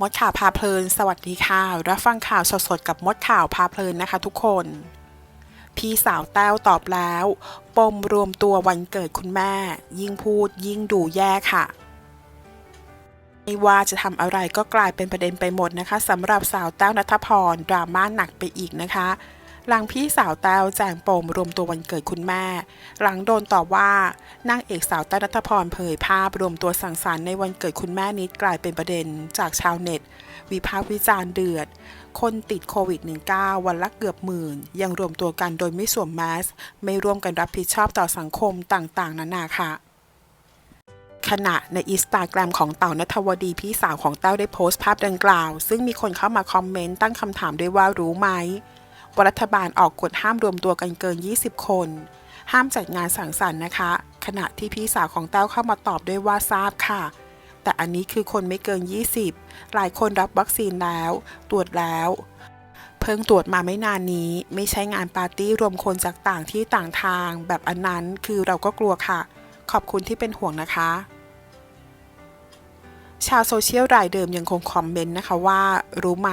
มดข่าวพาเพลิน สวัสดีค่ะ รับฟังข่าวสดๆ กับมดข่าวพาเพลินนะคะทุกคน พี่สาวแต้วตอบแล้ว ปมรวมตัววันเกิดคุณแม่ ยิ่งพูดยิ่งดูแย่ค่ะ ไม่ว่าจะทำอะไรก็กลายเป็นประเด็นไปหมดนะคะสำหรับสาวแต้วนัทพร ดราม่าหนักไปอีกนะคะ หลังพี่สาวแต้วแจงปมรวมตัววันเกิดคุณแม่ หลังโดนต่อว่านางเอกสาวแต้วนัทพรเผยภาพรวมตัวสังสรรค์ในวันเกิดคุณแม่นิดกลายเป็นประเด็นจากชาวเน็ต วิพากษ์วิจารณ์เดือด คนติดโควิด -19 วันละเกือบหมื่น ยังรวมตัวกันโดยไม่สวมแมสไม่ร่วมกันรับผิดชอบต่อสังคมต่างๆ นานาค่ะขณะในอินสตาแกรมของเต่านัทวดีพี่สาวของเต้าได้โพสต์ภาพดังกล่าว ซึ่งมีคนเข้ามาคอมเมนต์ตั้งคำถามด้วยว่ารู้ไหม ว่ารัฐบาลออกกฎห้ามรวมตัวกันเกิน 20 คน ห้ามจัดงานสังสรรค์นะคะ ขณะที่พี่สาวของเต้าเข้ามาตอบด้วยว่าทราบค่ะ แต่อันนี้คือคนไม่เกิน 20 หลายคนรับวัคซีนแล้ว ตรวจแล้ว เพิ่งตรวจมาไม่นานนี้ ไม่ใช่งานปาร์ตี้รวมคนจากต่างที่ต่างทาง แบบอันนั้นคือเราก็กลัวค่ะ ขอบคุณที่เป็นห่วงนะคะ ชาวโซเชียลรายเดิมยังคงคอมเมนต์นะคะว่า รู้ไหม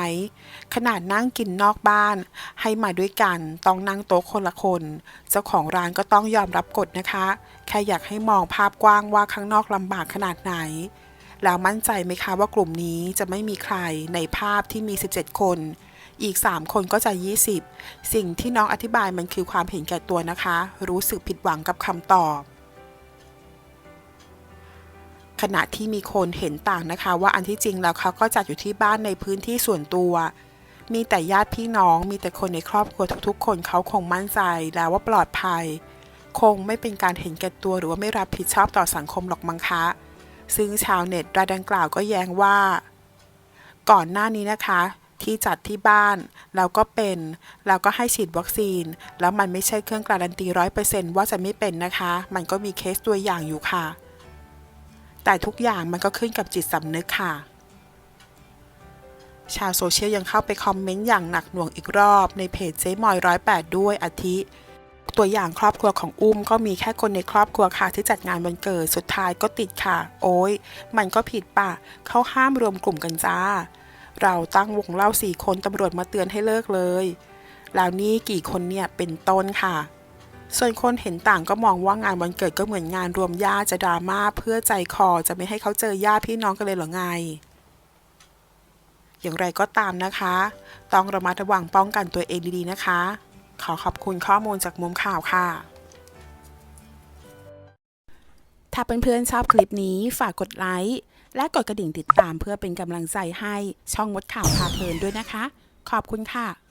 ขนาดนั่งกินนอกบ้าน ให้มาด้วยกันต้องนั่งโต๊ะคนละคน เจ้าของร้านก็ต้องยอมรับกฎนะคะ แค่อยากให้มองภาพกว้างว่าข้างนอกลำบากขนาดไหน แล้วมั่นใจไหมคะว่ากลุ่มนี้จะไม่มีใครในภาพที่มี 17 คน อีก 3 คนก็จะ 20 สิ่งที่น้องอธิบายมันคือความเห็นแก่ตัวนะคะ รู้สึกผิดหวังกับคำตอบ ขณะที่มีคนเห็นต่างนะคะ ว่าอันที่จริงแล้วเขาก็จัดอยู่ที่บ้านในพื้นที่ส่วนตัว มีแต่ญาติพี่น้อง มีแต่คนในครอบครัวทุกๆ คนเขาคงมั่นใจแล้วว่าปลอดภัย คงไม่เป็นการเห็นแก่ตัวหรือว่าไม่รับผิดชอบต่อสังคมหรอกมังคะ ซึ่งชาวเน็ตรายดังกล่าวก็แย้งว่า ก่อนหน้านี้นะคะที่จัดที่บ้านแล้วก็เป็นแล้วก็ให้ฉีดวัคซีน แล้วมันไม่ใช่เครื่องการันตีร้อยเปอร์เซนต์ว่าจะไม่เป็นนะคะ มันก็มีเคสตัวอย่างอยู่ค่ะ แต่ทุกอย่างมันก็ขึ้นกับจิตสำนึกค่ะ ชาวโซเชียลยังเข้าไปคอมเมนต์อย่างหนักหน่วงอีกรอบในเพจเจ๊มอยร้อยแปดด้วยอาทิ ตัวอย่างครอบครัวของอุ้มก็มีแค่คนในครอบครัวค่ะที่จัดงานวันเกิดสุดท้ายก็ติดค่ะ โอ้ยมันก็ผิดปะเขาห้ามรวมกลุ่มกันจ้า เราตั้งวงเล่าสี่คนตำรวจมาเตือนให้เลิกเลย แล้วนี่กี่คนเนี่ยเป็นต้นค่ะ ส่วนคนเห็นต่างก็มองว่างานวันเกิดก็เหมือนงานรวมญาติจะดราม่าเพื่อใจคอจะไม่ให้เขาเจอญาติพี่น้องกันเลยเหรอไง อย่างไรก็ตามนะคะ ต้องระมัดระวังป้องกันตัวเองดีๆนะคะ ขอขอบคุณข้อมูลจากมุมข่าวค่ะ ถ้าเพื่อนๆชอบคลิปนี้ฝากกดไลค์และกดกระดิ่งติดตามเพื่อเป็นกำลังใจให้ช่องมดข่าวพาเพลินด้วยนะคะ ขอบคุณค่ะ